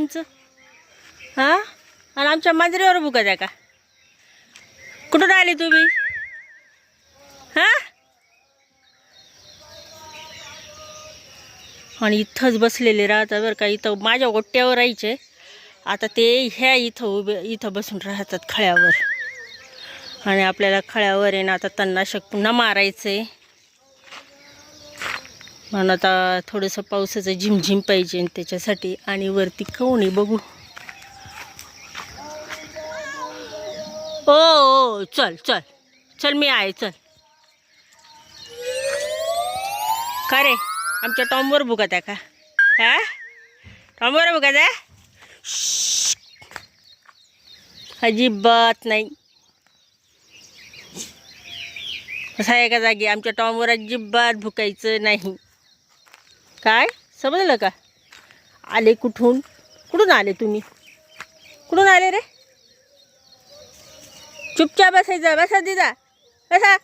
तुमचं? हां? आणि आमच्या मांजरीवर बुकत आहे का? कुठून आली तुम्ही? हां? आणि इथंच बसलेले राहतात बरं का. इथं माझ्या गोट्ट्यावर राहायचे. आता ते ह्या इथं उभे इथं बसून राहतात खळ्यावर. आणि आपल्याला खळ्यावर आहे ना आता तणनाशक पुन्हा मारायचं आहे म्हणून आता थोडंसं पावसाचं झिमझिम पाहिजे त्याच्यासाठी आणि वरती कवणी बघू. ओ ओ चल चल. चल मी आहे चल. का रे? आमच्या टॉमवर बुकत आहे का? हा? टॉमवर बुकत आहे? अजिबात नाही. असं आहे एका जागी? आमच्या टॉमवर अजिबात भुकायचं नाही. काय? समजलं का? आले कुठून? कुठून आले तुम्ही? कुठून आले रे? चुपचाप बसायचं बसा दिदा बसा.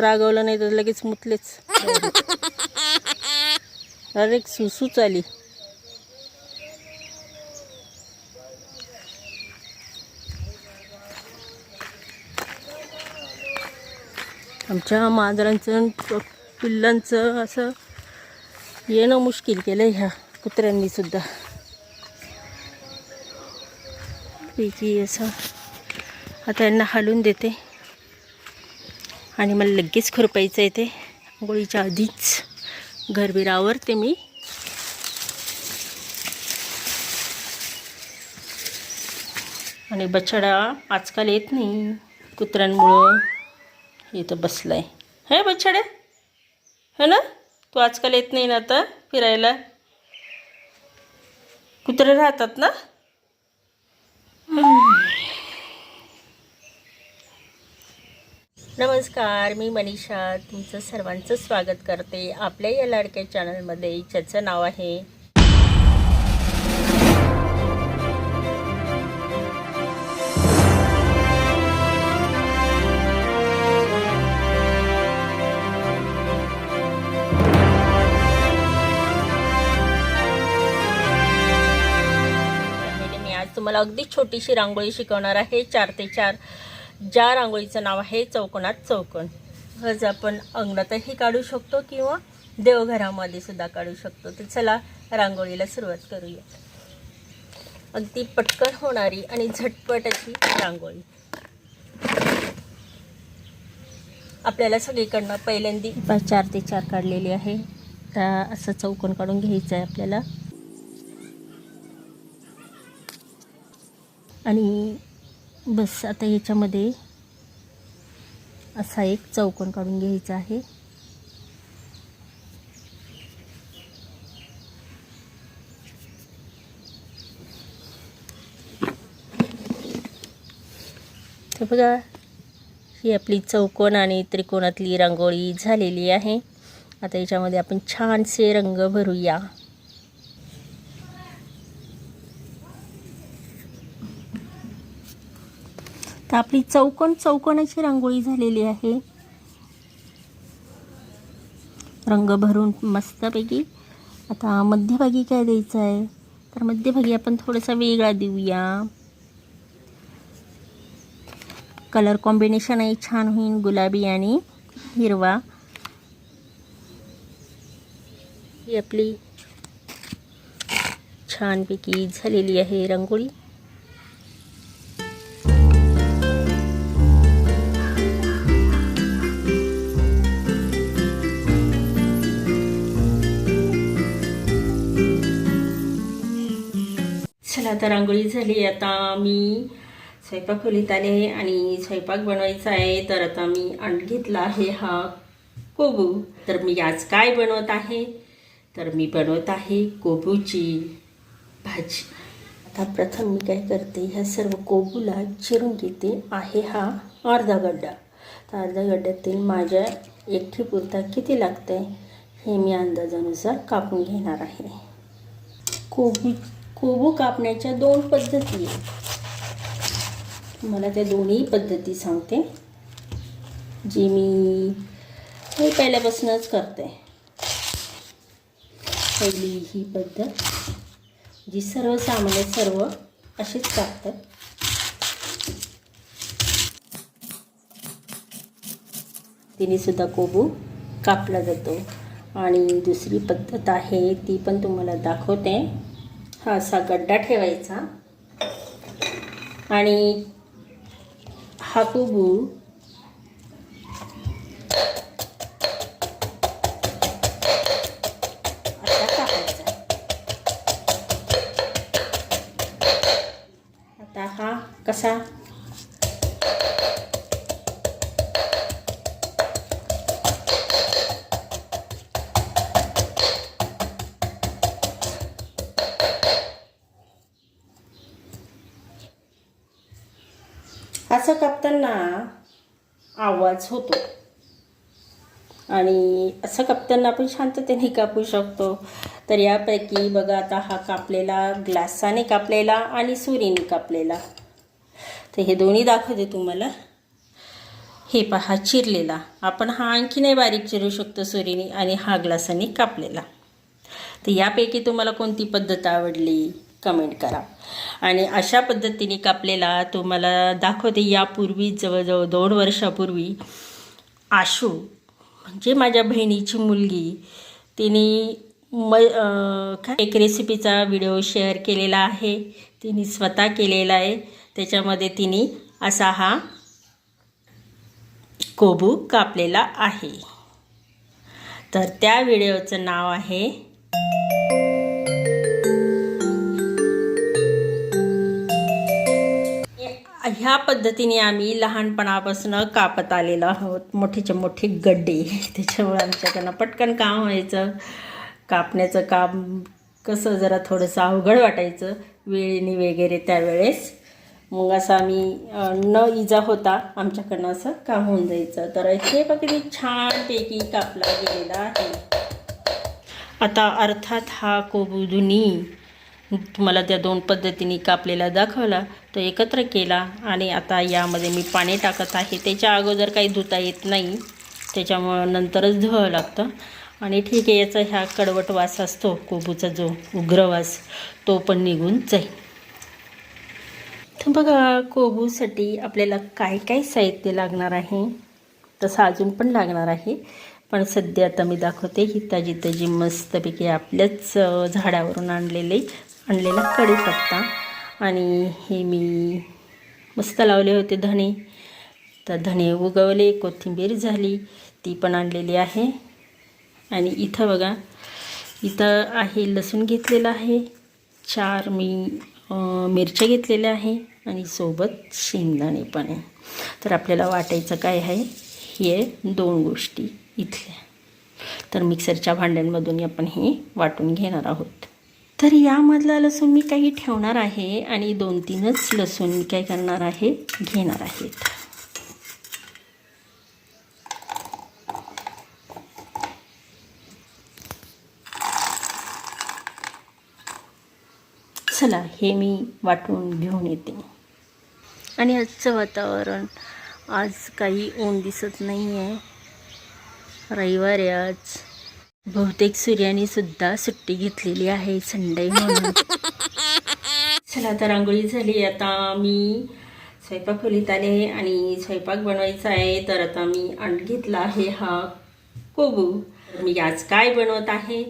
रागवलं नाही तर लगेच मुतलेच. अरे सुसूच आली आमच्या मांजरांचं पिल्लांचं असं येणं मुश्किल केलं ह्या कुत्र्यांनीसुद्धा पैकी असं आता यांना हालून देते. आणि मला लगेच खुरपायचं आहे ते. आंघोळीच्या आधीच घरबीर आवरते मी आणि बछडा आजकाल येत नाही कुत्र्यांमुळं. इथं आहे हे बछडे? है ना? तू आजकाल येत नाही ना आता फिरायला? कुत्रे राहतात ना? नमस्कार मी मनीषा. तुमचं सर्वांचं स्वागत करते आपल्या या लाडक्या चॅनलमध्ये ज्याचं नाव आहे अगदी छोटीशी रांगोळी शिकवणार आहे. चार ते चार ज्या रांगोळीचं नाव आहे चौकोनात चौकोन. आज आपण अंगणातही काढू शकतो किंवा देवघरामध्ये सुद्धा काढू शकतो. तर चला रांगोळीला सुरुवात करूया अगदी पटकन होणारी आणि झटपट अशी रांगोळी. आपल्याला सगळीकडनं पहिल्यांदी चार ते चार काढलेली आहे. तर असं चौकोन काढून घ्यायचं आहे आपल्याला. आणि बस आता याच्यामध्ये असा एक चौकोन काढून घ्यायचा आहे. तर बघा ही आपली चौकोन आणि त्रिकोणातली रांगोळी झालेली आहे. आता याच्यामध्ये आपण छानसे रंग भरूया. तर आपली चौकोन चौकोनाची रांगोळी झालेली आहे. रंग भरून मस्तपैकी. आता मध्यभागी काय द्यायचं आहे? तर मध्यभागी आपण थोडासा वेगळा देऊया. कलर कॉम्बिनेशनही छान होईल गुलाबी आणि हिरवा. ही आपली छानपैकी झालेली आहे रंगोळी. आता रांगोळी झाली. आता मी स्वयंपाक खोलीत आले आणि स्वयंपाक बनवायचा आहे. तर आता मी आण घेतला आहे हा कोबू. तर मी आज काय बनवत आहे? तर मी बनवत आहे कोबूची भाजी. आता प्रथम मी काय करते ह्या सर्व कोबूला चिरून घेते. आहे हा अर्धा गड्डा. तर अर्धा गड्ड्यातील माझ्या एकठी पुरता किती लागतं आहे हे मी अंदाजानुसार कापून घेणार आहे. कोबी कोबू कापण्याच्या दोन पद्धती आहेत. मला त्या दोन्ही पद्धती सांगते. जी मी हे पहिल्यापासूनच करते. पहिली ही पद्धत जी सर्वसामान्य सर्व अशीच कापतात तिने सुद्धा कोबू कापला जातो. आणि दुसरी पद्धत आहे ती पण तुम्हाला दाखवते. हा असा गड्डा ठेवायचा. आणि हा कोबू असा टाकायचा. आता हा कसा असं कापताना आवाज होतो. आणि असं कापताना आपण शांततेने कापू शकतो. तर यापैकी बघा आता हा कापलेला ग्लासाने कापलेला आणि सुरीने कापलेला. तर हे दोन्ही दाखवते तुम्हाला. हे पहा चिरलेला. आपण हा आणखीनही बारीक चिरू शकतो सुरीने आणि हा ग्लासाने कापलेला. तर यापैकी तुम्हाला कोणती पद्धत आवडली? कमेंट करा. आणि अशा पद्धतीने कापलेला तुम्हाला दाखवते यापूर्वी जवळजवळ दोन वर्षापूर्वी आशू म्हणजे माझ्या बहिणीची मुलगी तिने म काय एक रेसिपीचा व्हिडिओ शेअर केलेला आहे. तिने स्वतः केलेला आहे. त्याच्यामध्ये तिने असा हा कोबू कापलेला आहे. तर त्या व्हिडिओचं नाव आहे ह्या पद्धतीने आम्ही लहानपणापासून कापत आलेलो आहोत. मोठेचे मोठे गड्डे. त्याच्यामुळे आमच्याकडनं पटकन काम व्हायचं. कापण्याचं काम कसं जरा थोडंसं अवघड वाटायचं. वेळेने वगैरे त्यावेळेस. मग असं आम्ही न इजा होता आमच्याकडनं असं काम होऊन जायचं. तर हे बघ किती छानपैकी कापला गेलेला आहे. आता अर्थात हा कोबुदुनी तुम्हाला त्या दोन पद्धतीने कापलेला दाखवला. तो एकत्र केला आणि आता यामध्ये मी पाणी टाकत आहे. त्याच्या अगोदर काही धुता येत नाही. त्याच्यामुळं नंतरच धुवावं लागतं. आणि ठीक आहे याचा ह्या कडवट वास असतो कोबूचा जो उग्रवास तो पण निघून जाईल. तर बघा कोबूसाठी आपल्याला काय काय साहित्य लागणार आहे? तसं अजून पण लागणार आहे. पण सध्या आता मी दाखवते ही ताजी ताजी मस्तपैकी आपल्याच झाडावरून आणलेले आणलेला कढीपत्ता आणि हे मी मस्त लावले होते धणे. तर धणे उगवले कोथिंबीर झाली ती पण आणलेली आहे. आणि इथं बघा इथं आहे लसूण घेतलेलं आहे चार मी मिरच्या घेतलेल्या आहे आणि सोबत शेंगदाणे पण आहे. तर आपल्याला वाटायचं काय आहे हे दोन गोष्टी इथल्या. तर मिक्सरच्या भांड्यांमधून आपण हे वाटून घेणार आहोत. तर यामधला लसूण मी काही ठेवणार आहे आणि दोन तीनच लसूण मी काय करणार आहे घेणार आहेत चला हे मी वाटून घेऊन येते. आणि आजचं वातावरण आज काही ऊन दिसत नाही आहे रविवार आहे आज. बहुतेक सूर्याने सुद्धा सुट्टी घेतलेली आहे संडे म्हणून. चला आता रांगोळी झाली. आता मी स्वयंपाक खोलीत आले आणि स्वयंपाक बनवायचा आहे. तर आता मी अंड घेतला आहे हा कोबू. मी आज काय बनवत आहे?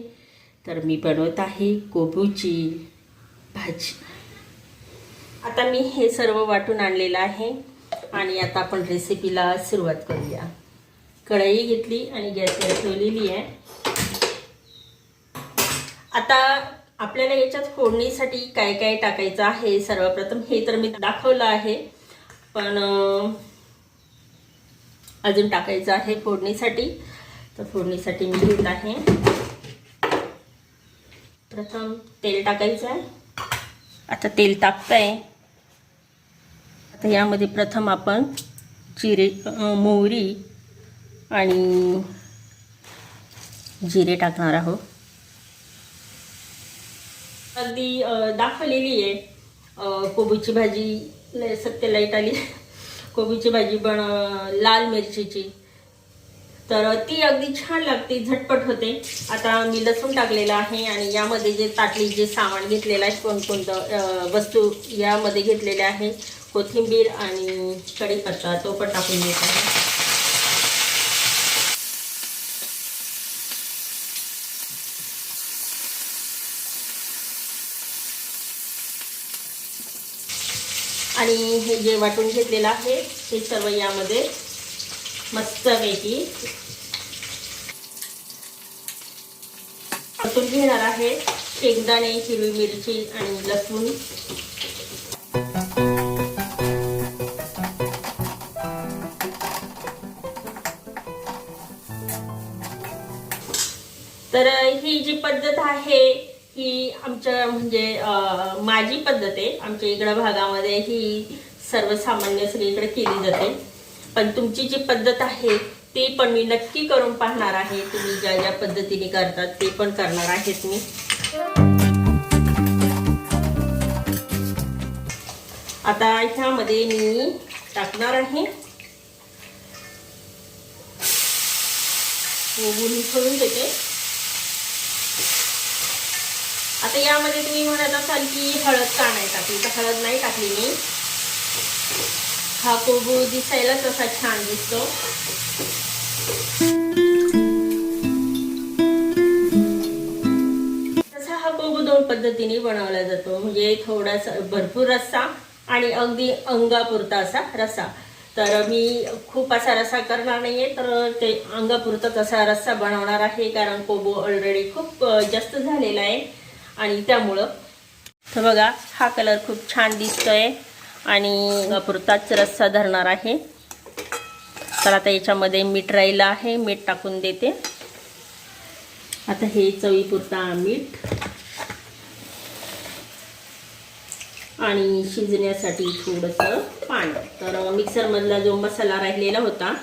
तर मी बनवत आहे कोबूची भाजी. आता मी हे सर्व वाटून आणलेलं आहे आणि आता आपण रेसिपीला सुरुवात करूया. कढई घेतली आणि गॅसवर ठेवलेली आहे. आता आपल्याला याच्यात फोडणीसाठी काय काय टाकायचं आहे? सर्वप्रथम हे तर मी दाखवलं आहे. पण अजून टाकायचं आहे फोडणीसाठी. तर फोडणीसाठी मी घेत आहे. प्रथम तेल टाकायचं आहे. आता तेल टाकतंय आता यामध्ये प्रथम आपण जिरे मोहरी आणि जिरे टाकणार आहोत. अगदी दाखवलेली आहे. कोबीची भाजी लय सत्य लाइट आली. कोबीची भाजी पण लाल मिरचीची. तर ती अगदी छान लागते झटपट होते. आता मी लसूण टाकलेलं आहे आणि यामध्ये जे ताटली जे सामान घेतलेलं आहे कोणकोणतं वस्तू यामध्ये घेतलेले आहे कोथिंबीर आणि कढीपत्ता तो पण टाकून घेत आहे. आणि हे जे वाटून घेतलेलं आहे ते सर्व यामध्ये मस्तपैकी वाटून घेणार आहे. शेंगदाणे हिरवी मिरची आणि लसूण. तर ही जी पद्धत आहे ही आमच्या म्हणजे माझी पद्धत आहे. आमच्या इकडं भागामध्ये ही सर्वसामान्य सगळीकडे केली जाते. पण तुमची जी पद्धत आहे ती पण मी नक्की करून पाहणार आहे. तुम्ही ज्या ज्या पद्धतीने करतात ते पण करणार आहेत मी. आता ह्यामध्ये मी टाकणार आहे. ओघून ठेवून देते आता यामध्ये तुम्ही म्हणत असाल की हळद का नाही टाकली? तर हळद नाही टाकली मी. हा कोबू दिसायलाच असा छान दिसतो. तसा हा कोबू दोन पद्धतीने बनवला जातो. म्हणजे थोडासा भरपूर रस्सा आणि अगदी अंगापुरता असा रस्सा. तर मी खूप असा रस्सा करणार नाहीये तर ते अंगापुरताच असा रस्सा बनवणार आहे कारण कोबू ऑलरेडी खूप अ, जास्त झालेला आहे आणि त्यामुळं तर बघा हा कलर खूप छान दिसतोय आणि पुरताच रस्सा धरणार आहे. तर आता याच्यामध्ये मीठ राहिलं आहे. मीठ टाकून देते. आता हे चवीपुरता मीठ. आणि शिजण्यासाठी थोडंसं पाणी. तर मिक्सरमधला जो मसाला राहिलेला होता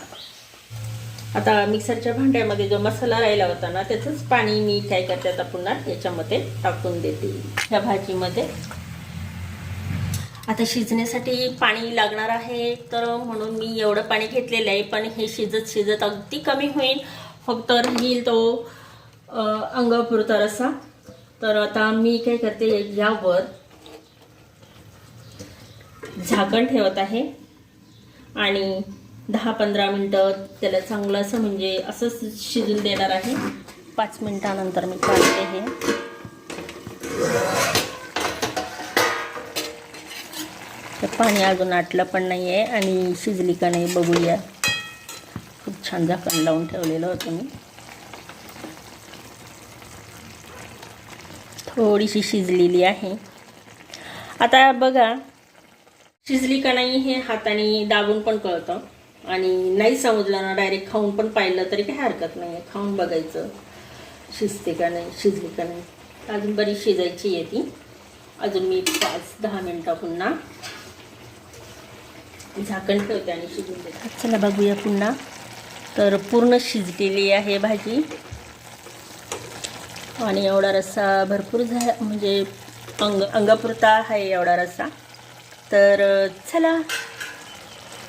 आता मिक्सरच्या भांड्यामध्ये जो मसाला राहिला होता ना त्याचंच पाणी मी काय करते आता पुन्हा याच्यामध्ये टाकून देते. ह्या भाजीमध्ये. आता शिजण्यासाठी पाणी लागणार आहे तर म्हणून मी एवढं पाणी घेतलेलं आहे पण हे शिजत शिजत अगदी कमी होईल. हो, फक्त राहील तो अं, अंगापुरता रसा. तर आता मी काय करते यावर झाकण ठेवत आहे. आणि दहा पंधरा मिनटं त्याला चांगलं असं म्हणजे असंच शिजून देणार आहे. पाच मिनटानंतर मी काढते हे. तर पाणी अजून आटलं पण नाही आहे आणि शिजली का नाही बघूया. खूप छान झाकण लावून ठेवलेलं होतं मी. थोडीशी शिजलेली आहे. आता बघा शिजली का नाही हे हाताने दाबून पण कळतं. आणि नाही समजलं ना डायरेक्ट खाऊन पण पाहिलं तरी काही हरकत नाही आहे खाऊन बघायचं. शिजते का नाही शिजली का नाही. अजून बरी शिजायची आहे ती. अजून मी पाच दहा मिनटं पुन्हा झाकण ठेवते आणि शिजून देते. चला बघूया पुन्हा. तर पूर्ण शिजलेली आहे भाजी. आणि एवढा रस्सा भरपूर झाला म्हणजे अंग अंगापुरता आहे एवढा रस्सा. तर चला.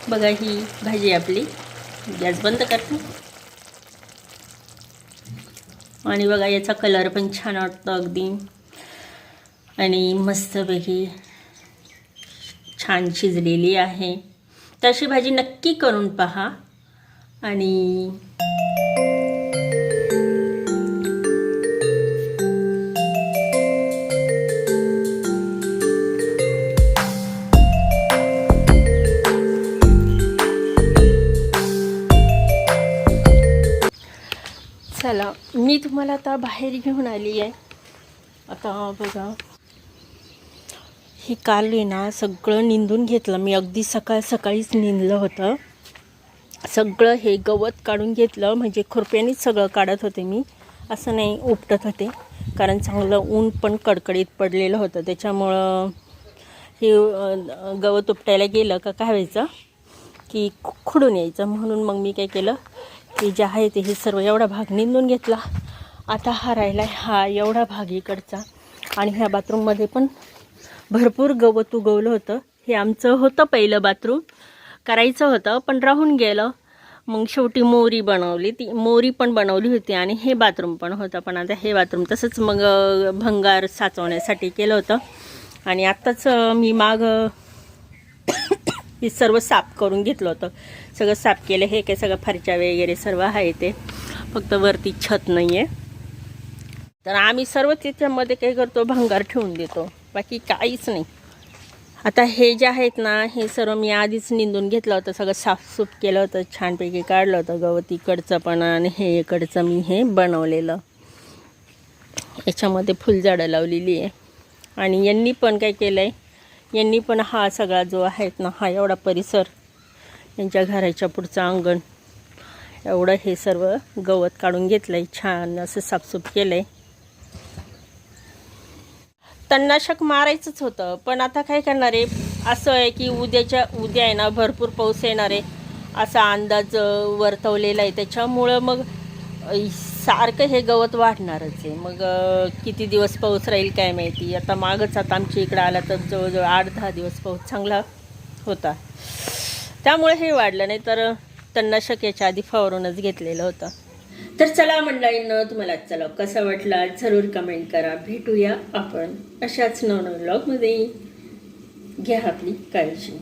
बघा ही भाजी आपली. गॅस बंद करते. आणि बघा याचा कलर पण छान वाटतो अगदी. आणि मस्तपैकी छान शिजलेली आहे. तशी भाजी नक्की करून पहा. आणि चला मी तुम्हाला आता बाहेर घेऊन आली आहे. आता बघा. हे काल आहे ना सगळं निंदून घेतलं. मी अगदी सकाळ सकाळीच निंदलं होतं. सगळं हे गवत काढून घेतलं. म्हणजे खुरप्यानेच सगळं काढत होते मी. असं नाही उपटत होते. कारण चांगलं ऊन पण कडकडीत पडलेलं होतं. त्याच्यामुळं हे गवत उपटायला गेलं का काय व्हायचं? की खुडून यायचं. म्हणून मग मी काय केलं? की जे आहे ते हे सर्व एवढा भाग निंदून घेतला. आता हा राहिला हा एवढा भाग इकडचा. आणि ह्या बाथरूममध्ये पण भरपूर गवत उगवलं होतं. हे आमचं होतं पहिलं बाथरूम करायचं होतं पण राहून गेलं. मग शेवटी मोरी बनवली ती. मोरी पण बनवली होती आणि हे बाथरूम पण होतं. पण आता हे बाथरूम तसंच मग भंगार साचवण्यासाठी केलं होतं. आणि आत्ताच मी माग मी सर्व साफ करून घेतलं होतं. सगळं साफ केलं हे काय सगळं फरच्या वगैरे सर्व आहे ते. फक्त वरती छत नाही आहे तर आम्ही सर्व त्याच्यामध्ये काय करतो भंगार ठेवून देतो. बाकी काहीच नाही. आता हे जे आहेत ना हे सर्व मी आधीच निंदून घेतलं होतं. सगळं साफसूफ केलं होतं छानपैकी काढलं होतं. गवत इकडचं पण आणि हे इकडचं मी हे बनवलेलं. याच्यामध्ये फुलझाडं लावलेली आहे. आणि यांनी पण काय केलं आहे यांनी पण हा सगळा जो आहेत ना हा एवढा परिसर यांच्या घराच्या पुढचं अंगण एवढं हे सर्व गवत काढून घेतलं आहे छान असं साफसूफ केलं आहे तणनाशक मारायचंच होतं पण आता काय करणार आहे? असं आहे की उद्याच्या उद्या आहे ना भरपूर पाऊस येणार आहे. असा अंदाज वर्तवलेला आहे. त्याच्यामुळं मग सारखं हे गवत वाढणारच आहे. मग किती दिवस पाऊस राहील काय माहिती? आता मागच आता आमच्या इकडं आला तर जवळजवळ आठ दहा दिवस पाऊस चांगला होता. त्यामुळे हे वाढलं नाही तर त्यांना याच्या आधी फवारूनच घेतलेलं होतं. तर चला मंडळींनो तुम्हाला चला कसा वाटला जरूर कमेंट करा. भेटूया आपण अशाच नवनवीन ब्लॉगमध्ये घ्या आपली काळजी.